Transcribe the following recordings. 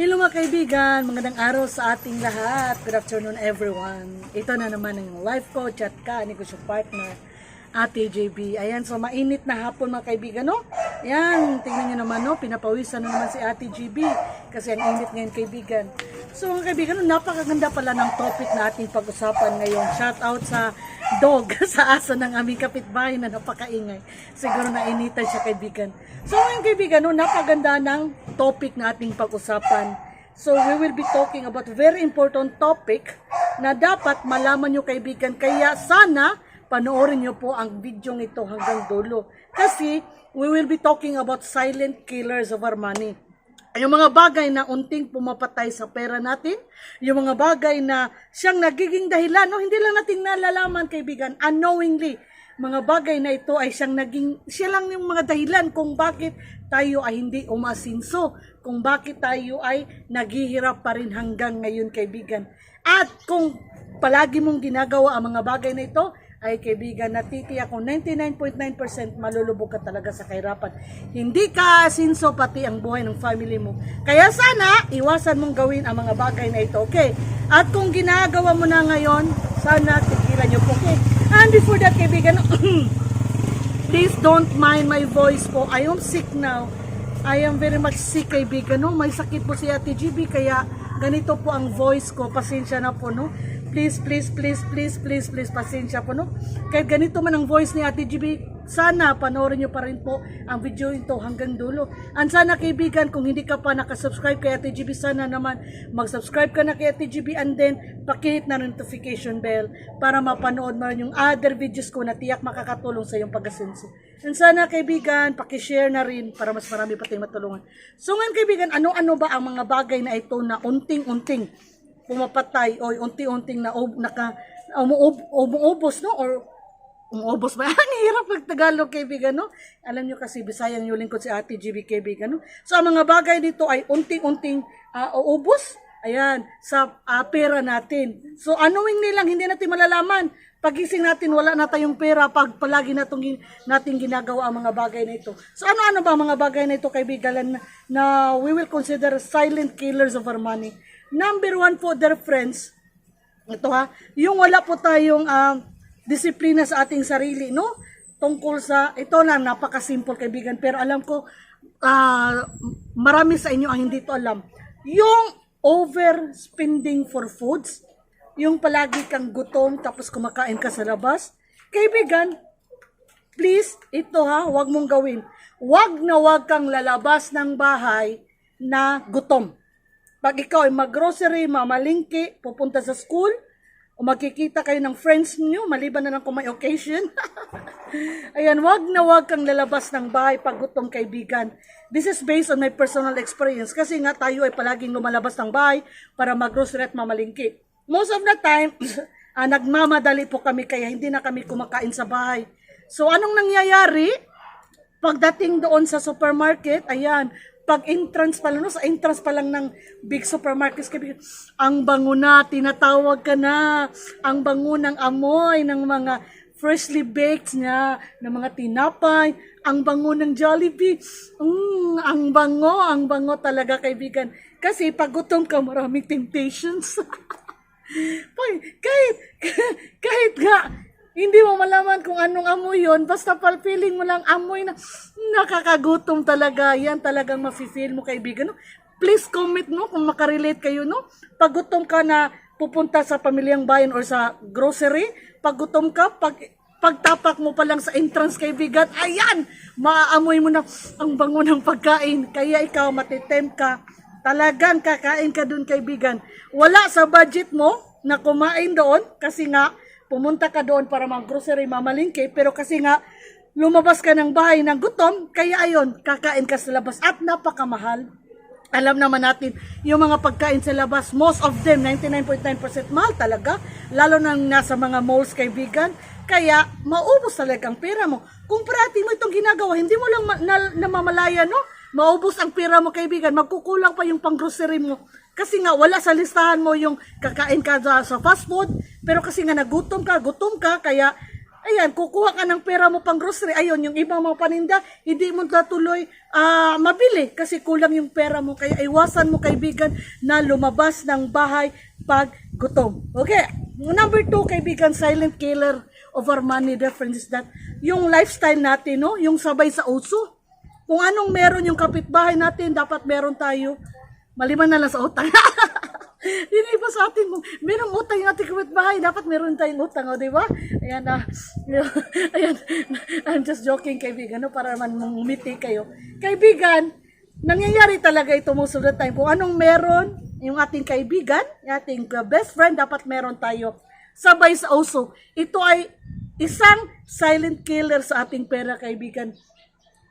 Hello mga kaibigan, magandang araw sa ating lahat. Good afternoon everyone. Ito na naman ang life coach at ka, siya partner, Ate JB. Ayan, so mainit na hapon mga kaibigan, no? Ayan, tingnan nyo naman, no? Pinapawisan na naman si Ate JB kasi ang init ngayon kaibigan. So mga kaibigan, napakaganda pala ng topic na ating pag-usapan ngayon. Shout out sa dog, sa aso ng aming kapitbahay na napakaingay. Siguro na initan siya kaibigan. So ngayon kaibigan, no, napaganda ng topic na ating pag-usapan. So we will be talking about very important topic na dapat malaman nyo kaibigan. Kaya sana panoorin nyo po ang video ito hanggang dulo. Kasi we will be talking about silent killers of our money. Yung mga bagay na unting pumapatay sa pera natin, yung mga bagay na siyang nagiging dahilan, no, hindi lang natin nalalaman kaibigan, unknowingly, mga bagay na ito ay siyang naging, siya lang yung mga dahilan kung bakit tayo ay hindi umasinso, kung bakit tayo ay naghihirap pa rin hanggang ngayon kaibigan. At kung palagi mong ginagawa ang mga bagay na ito, ay kaibigan, natitiyak ko 99.9% malulubog ka talaga sa kahirapan. Hindi ka sinso pati ang buhay ng family mo. Kaya sana, iwasan mong gawin ang mga bagay na ito, okay? At kung ginagawa mo na ngayon, sana tigilan nyo po, okay? And before that, kaibigan, please don't mind my voice po. I am sick now. I am very much sick, kaibigan. No? May sakit po si Ate GB, kaya ganito po ang voice ko. Pasensya na po, no? Please, please, please, please, please, please, pasensya po, no? Kahit ganito man ang voice ni Ate GB, sana panoorin nyo pa rin po ang video ito hanggang dulo. And sana kaibigan, kung hindi ka pa nakasubscribe kay Ate GB, sana naman mag-subscribe ka na kay Ate GB and then pakihit na notification bell para mapanood mo rin yung other videos ko na tiyak makakatulong sa iyong pag-asenso. And sana kaibigan, pakishare na rin para mas marami pa tayong matulungan. So ngayon kaibigan, ano-ano ba ang mga bagay na ito na unting-unting pumapatay o unti-unting na naka umuub, umuubos no or umuubos ba? Ang hirap pag Tagalog kaibigan no? Alam nyo kasi Bisayan yung lingkod si Ate GB kaibigan no? So ang mga bagay dito ay unting-unting uh, uubos ayan sa uh, pera natin. So anong nilang hindi natin malalaman pagising natin wala na tayong pera pag palagi natong nating ginagawa ang mga bagay na ito. So ano-ano ba mga bagay na ito kaibigan na, na we will consider silent killers of our money. Number one po, dear friends, ito ha, yung wala po tayong uh, disiplina sa ating sarili, no? Tungkol sa, ito lang, napaka-simple kaibigan, pero alam ko, uh, marami sa inyo ang hindi to alam. Yung overspending for foods, yung palagi kang gutom tapos kumakain ka sa labas, kaibigan, please, ito ha, wag mong gawin. Wag na wag kang lalabas ng bahay na gutom. Pag ikaw ay maggrocery, mamalingki, pupunta sa school, o magkikita kayo ng friends niyo, maliban na lang kung may occasion. Ayan, wag na wag kang lalabas ng bahay pag gutom kaibigan. This is based on my personal experience kasi nga tayo ay palaging lumalabas ng bahay para maggrocery at mamalingki. Most of the time, ah, nagmamadali po kami kaya hindi na kami kumakain sa bahay. So anong nangyayari? Pagdating doon sa supermarket, ayan, pag entrance pa lang, no, sa entrance pa lang ng big supermarkets, kaibigan, ang bango na, tinatawag ka na, ang bango ng amoy ng mga freshly baked niya, ng mga tinapay, ang bango ng Jollibee, mm, ang bango, ang bango talaga kaibigan. Kasi pag gutom ka, maraming temptations. Boy, kahit, kahit nga, hindi mo malaman kung anong amoy yon basta pal feeling mo lang amoy na nakakagutom talaga. Yan talagang mafe-feel mo kaibigan. No? Please comment no kung makarelate kayo no. Pag gutom ka na pupunta sa pamilyang bayan or sa grocery, pag gutom ka, pag pagtapak mo pa lang sa entrance kaibigan, ayan, maaamoy mo na ang bango ng pagkain. Kaya ikaw matitempt ka. Talagang kakain ka dun kaibigan. Wala sa budget mo na kumain doon kasi nga pumunta ka doon para mag-grocery, mamalingke, pero kasi nga, lumabas ka ng bahay ng gutom, kaya ayon, kakain ka sa labas at napakamahal. Alam naman natin, yung mga pagkain sa labas, most of them, 99.9% mahal talaga, lalo nang nasa mga malls kaibigan, kaya maubos talaga ang pera mo. Kung parati mo itong ginagawa, hindi mo lang ma- na, namamalaya, no? Maubos ang pera mo kaibigan, magkukulang pa yung pang-grocery mo. Kasi nga wala sa listahan mo yung kakain ka sa fast food, pero kasi nga nagutom ka, gutom ka, kaya Ayan, kukuha ka ng pera mo pang grocery. Ayun, yung ibang mga paninda, hindi mo natuloy ah, mabili kasi kulang yung pera mo. Kaya iwasan mo kaibigan na lumabas ng bahay pag gutom. Okay, number two, kaibigan, silent killer of our money difference that yung lifestyle natin, no? yung sabay sa uso. Kung anong meron yung kapitbahay natin, dapat meron tayo. Maliban na lang sa utang. Yung iba sa atin, merong utang yung ating kapitbahay, dapat meron tayong utang, o, di ba? Ayan, ah, ayan, I'm just joking, kaibigan, no, para man mumiti kayo. Kaibigan, nangyayari talaga ito most of the time. Kung anong meron yung ating kaibigan, yung ating best friend, dapat meron tayo. Sabay sa uso. Ito ay isang silent killer sa ating pera, kaibigan.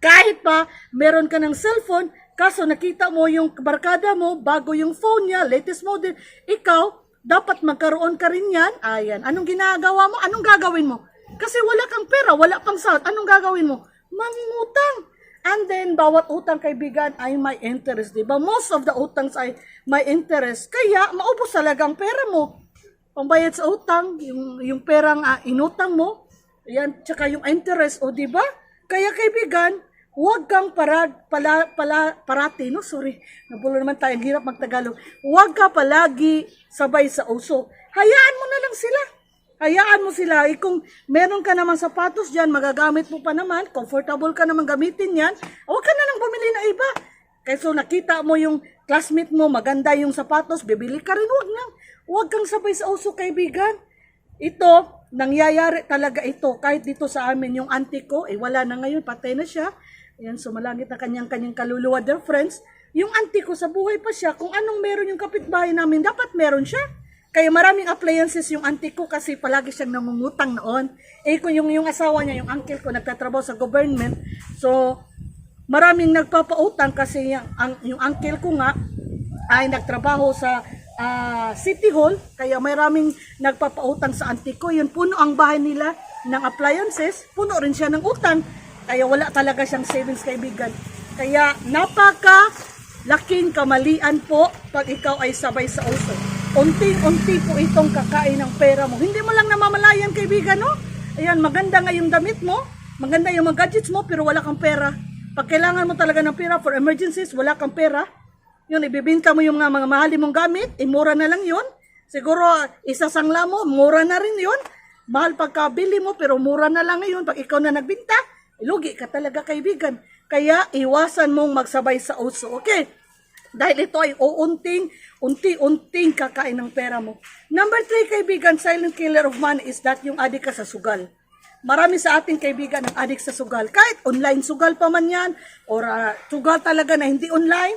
Kahit pa meron ka ng cellphone, kaso nakita mo yung barkada mo, bago yung phone niya, latest model, ikaw, dapat magkaroon ka rin yan. Ayan, anong ginagawa mo? Anong gagawin mo? Kasi wala kang pera, wala pang sahod. Anong gagawin mo? Mangungutang. And then, bawat utang kaibigan ay may interest, di ba? Most of the utangs ay may interest. Kaya, maubos talaga ang pera mo. Pambayad sa utang, yung, yung perang ah, inutang mo, yan, tsaka yung interest, o di ba? Kaya kaibigan, huwag kang parag, pala, pala, parati, no? Sorry, nabulo naman tayo, ang hirap magtagalog. Huwag ka palagi sabay sa uso. Hayaan mo na lang sila. Hayaan mo sila. Eh, kung meron ka naman sapatos dyan, magagamit mo pa naman, comfortable ka naman gamitin yan, huwag ka na lang bumili na iba. Kaya so nakita mo yung classmate mo, maganda yung sapatos, bibili ka rin, huwag nang. Huwag kang sabay sa uso, kaibigan. Ito, nangyayari talaga ito. Kahit dito sa amin, yung auntie ko, eh wala na ngayon, patay na siya. Ayan, sumalangit na kanyang-kanyang kaluluwa, dear friends. Yung auntie ko, sa buhay pa siya, kung anong meron yung kapitbahay namin, dapat meron siya. Kaya maraming appliances yung auntie ko kasi palagi siyang nangungutang noon. Eh kung yung, yung asawa niya, yung uncle ko, nagtatrabaho sa government. So, maraming nagpapautang kasi yung, ang, yung uncle ko nga ay nagtrabaho sa ah, City Hall. Kaya maraming nagpapautang sa auntie ko. Yun, puno ang bahay nila ng appliances. Puno rin siya ng utang. Kaya wala talaga siyang savings kaibigan. Kaya napaka laking kamalian po pag ikaw ay sabay sa uso. Unti-unti po itong kakain ng pera mo. Hindi mo lang namamalayan kaibigan, no? Ayan, maganda nga yung damit mo. Maganda yung mga gadgets mo, pero wala kang pera. Pag kailangan mo talaga ng pera for emergencies, wala kang pera. Yun, ibibinta mo yung mga, mga mahali mong gamit, eh, mura na lang yun. Siguro, isasangla mo, mura na rin yun. Mahal pagkabili mo, pero mura na lang ngayon. Pag ikaw na nagbinta, ilugi ka talaga kaibigan. Kaya, iwasan mong magsabay sa uso. Okay? Dahil ito ay uunting, unti-unting kakain ng pera mo. Number three, kaibigan, silent killer of money is that yung adik ka sa sugal. Marami sa ating kaibigan ang adik sa sugal. Kahit online sugal pa man yan, or ah, sugal talaga na hindi online.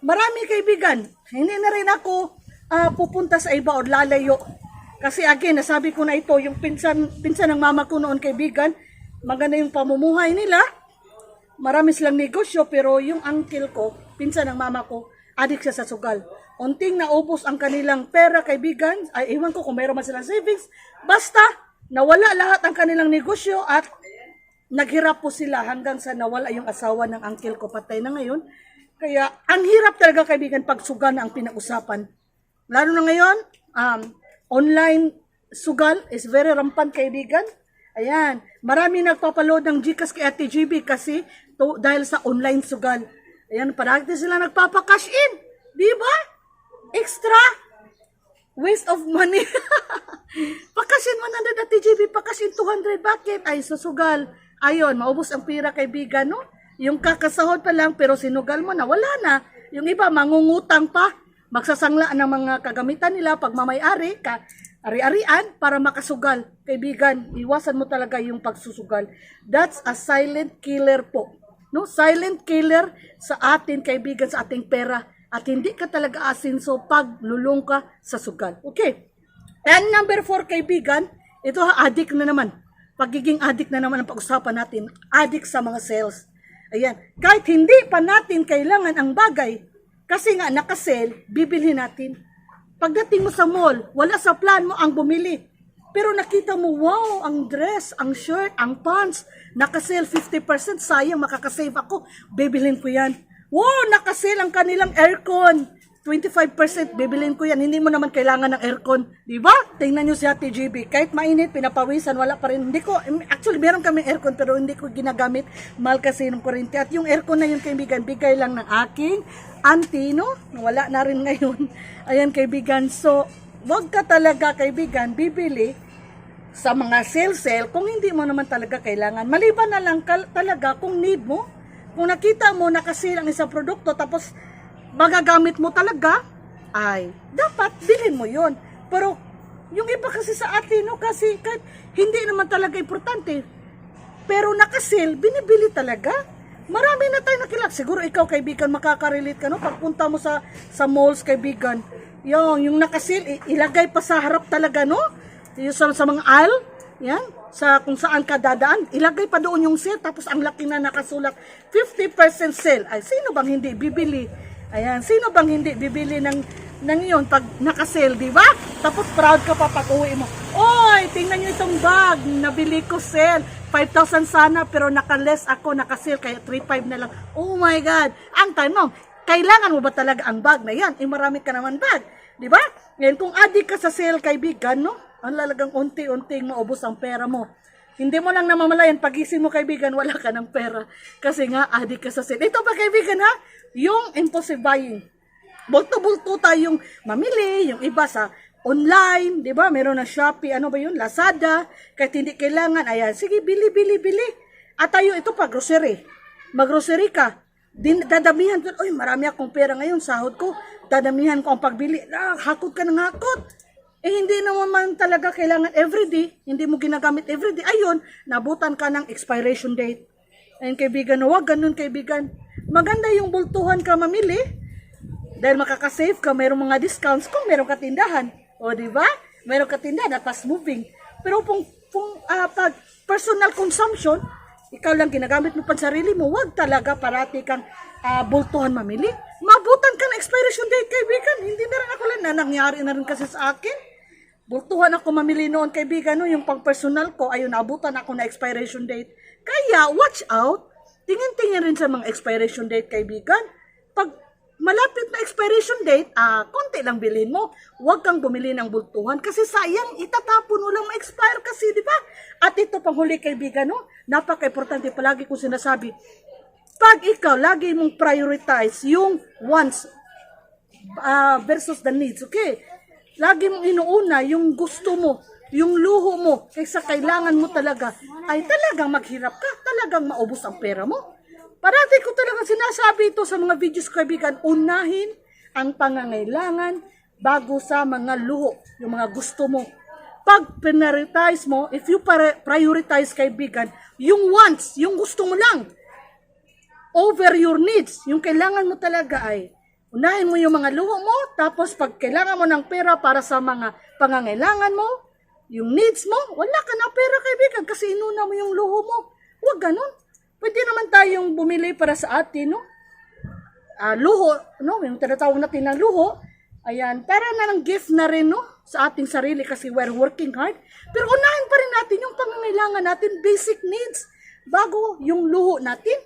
Marami kaibigan. Hindi na rin ako ah, pupunta sa iba o lalayo. Kasi again, nasabi ko na ito, yung pinsan, pinsan ng mama ko noon kaibigan, maganda yung pamumuhay nila, marami silang negosyo, pero yung uncle ko, pinsan ng mama ko, adik siya sa sugal. Unting naubos ang kanilang pera, kaibigan, ay iwan ko kung mayroon man silang savings, basta nawala lahat ang kanilang negosyo at naghirap po sila hanggang sa nawala yung asawa ng uncle ko, patay na ngayon. Kaya ang hirap talaga kaibigan pag sugal na ang pinag-usapan. Lalo na ngayon, um, online sugal is very rampant kaibigan. Ayan, marami nagpapaload ng Gcash kay Ate GB kasi to, dahil sa online sugal. Ayan, parati sila nagpapa-cash in. Di ba? Extra. Waste of money. Pakasin 100 Ate GB, pakasin 200. Bakit? Ay, susugal. Ayon, maubos ang pira kaibigan, no? Yung kakasahod pa lang, pero sinugal mo na, wala na. Yung iba, mangungutang pa. Magsasangla ng mga kagamitan nila pag mamay-ari, ka, ari-arian para makasugal. Kaibigan, iwasan mo talaga yung pagsusugal. That's a silent killer po. No? Silent killer sa atin, kaibigan, sa ating pera. At hindi ka talaga asinso pag lulong ka sa sugal. Okay. And number four, kaibigan, ito ha, addict na naman. Pagiging addict na naman ang pag-usapan natin. Addict sa mga sales. Ayan. Kahit hindi pa natin kailangan ang bagay, kasi nga nakasale, bibilhin natin. Pagdating mo sa mall, wala sa plan mo ang bumili. Pero nakita mo, wow, ang dress, ang shirt, ang pants, nakasale 50%, sayang makakasave ako, bibilhin ko yan. Wow, nakasale ang kanilang aircon, 25% bibilin ko yan. Hindi mo naman kailangan ng aircon. Di ba? Tingnan nyo si Ate GB. Kahit mainit, pinapawisan, wala pa rin. Hindi ko, actually, meron kami aircon pero hindi ko ginagamit. Mahal kasi ng kuryente. At yung aircon na yun, kaibigan, bigay lang ng aking auntie, no? Wala na rin ngayon. Ayan, kaibigan. So, wag ka talaga, kaibigan, bibili sa mga sale-sale kung hindi mo naman talaga kailangan. Maliban na lang talaga kung need mo. Kung nakita mo nakasil ang isang produkto tapos magagamit mo talaga, ay dapat bilhin mo yon. Pero yung iba kasi sa atin, no, kasi kahit hindi naman talaga importante, pero nakasil, binibili talaga. Marami na tayo nakilala. Siguro ikaw, kaibigan, makaka-relate ka, no? Pagpunta mo sa, sa malls, kaibigan, yung, yung nakasil, ilagay pa sa harap talaga, no? Yung sa, sa mga aisle, yan, sa kung saan ka dadaan, ilagay pa doon yung sale, tapos ang laki na nakasulat, 50% sale. Ay, sino bang hindi bibili? Ayan, sino bang hindi bibili ng ng yun pag naka-sale, di ba? Tapos proud ka pa pag uwi mo. Oy, tingnan nyo itong bag, nabili ko sale. 5,000 sana pero naka-less ako, naka-sale kaya 3,500 na lang. Oh my God! Ang tanong, kailangan mo ba talaga ang bag na yan? Eh marami ka naman bag, di ba? Ngayon kung adik ka sa sale kaibigan, no? Ang lalagang unti-unting maubos ang pera mo. Hindi mo lang namamalayan, pagising mo kaibigan, wala ka ng pera. Kasi nga, adik ka sa sale. Ito ba kaibigan ha? Yung impulsive buying. Bulto-bulto tayong mamili, yung iba sa online, di ba? Meron na Shopee, ano ba yun? Lazada. Kahit hindi kailangan, ayan, sige, bili, bili, bili. At tayo, ito pa, grocery. Mag-grocery ka. Din, dadamihan ko, oy, marami akong pera ngayon, sahod ko. Dadamihan ko ang pagbili. Ah, hakot ka ng hakot. Eh, hindi naman man talaga kailangan everyday. Hindi mo ginagamit everyday. Ayun, nabutan ka ng expiration date. Ayun, kaibigan, huwag ganun, kaibigan. Maganda yung bultuhan ka mamili. Dahil makakasave ka, mayroong mga discounts kung mayroong katindahan. O, di ba? Mayroong katindahan at fast moving. Pero kung, kung ah, pag personal consumption, ikaw lang ginagamit mo pang sarili mo, wag talaga parati kang ah, bultuhan mamili. Mabutan ka ng expiration date, kaibigan. Hindi na rin ako lang na nangyari na rin kasi sa akin. Bultuhan ako mamili noon, kaibigan, no, yung pang personal ko, ayun, naabutan ako na expiration date. Kaya, watch out. Tingin-tingin rin sa mga expiration date, kaibigan. Pag malapit na expiration date, ah, konti lang bilhin mo. Huwag kang bumili ng bultuhan kasi sayang, itatapon mo lang ma-expire kasi, di ba? At ito pang huli, kaibigan, no? Napaka-importante palagi kong sinasabi. Pag ikaw, lagi mong prioritize yung wants ah, versus the needs, okay? Lagi mong inuuna yung gusto mo, yung luho mo, kaysa kailangan mo talaga, ay talagang maghirap ka, talagang maubos ang pera mo. Parati ko talaga sinasabi ito sa mga videos ko, kaibigan, unahin ang pangangailangan bago sa mga luho, yung mga gusto mo. Pag prioritize mo, if you prioritize, kaibigan, yung wants, yung gusto mo lang, over your needs. Yung kailangan mo talaga ay unahin mo yung mga luho mo, tapos pag kailangan mo ng pera para sa mga pangangailangan mo, yung needs mo, wala ka na pera kaibigan kasi inuna mo yung luho mo. Huwag ganun. Pwede naman tayong bumili para sa atin, no? Ah, luho, no? Yung tinatawag natin na luho, ayan, para na ng gift na rin, no? Sa ating sarili kasi we're working hard. Pero unahin pa rin natin yung pangangailangan natin, basic needs, bago yung luho natin.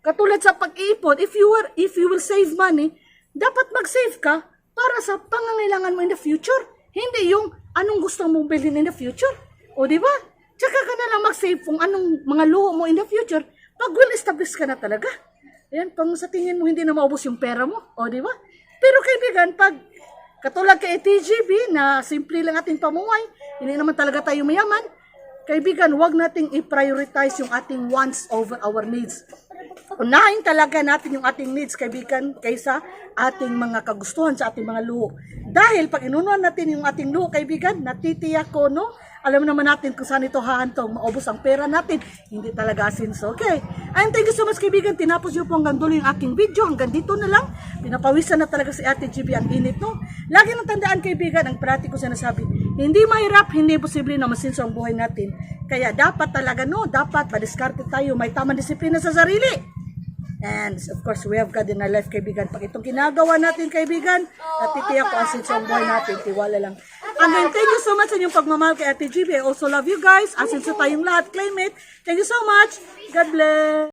Katulad sa pag-iipon, if you were if you will save money, dapat mag-save ka para sa pangangailangan mo in the future. Hindi yung anong gusto mong bilhin in the future. O di ba? Tsaka ka na lang mag-save kung anong mga luho mo in the future pag well established ka na talaga. Ayan, pang sa tingin mo hindi na maubos yung pera mo. O di ba? Pero kaibigan, pag katulad kay TGB na simple lang ating pamuhay, hindi naman talaga tayo mayaman, kaibigan, wag nating i-prioritize yung ating wants over our needs. Unahin talaga natin yung ating needs, kaibigan, kaysa ating mga kagustuhan sa ating mga luho. Dahil pag inunuan natin yung ating luho, kaibigan, natitiyak ko, no? Alam naman natin kung saan ito hahantong, maubos ang pera natin, hindi talaga asinso. Okay? And thank you so much, kaibigan. Tinapos niyo po hanggang dulo yung aking video. Hanggang dito na lang. Pinapawisan na talaga si Ate GB ang init, no? Lagi nang tandaan, kaibigan, ang parati ko sinasabi, hindi mahirap, hindi posible na masinso ang buhay natin. Kaya dapat talaga, no? Dapat madiskarte tayo, may tamang disiplina sa sarili. And of course, we have God in our life, kaibigan. Pag itong ginagawa natin, kaibigan, natitiyak ko ang sinso ang buhay natin. Tiwala lang. Again, thank you so much sa inyong pagmamahal kay Ate GB. I also love you guys. Asinso tayong lahat. Claim it. Thank you so much. God bless.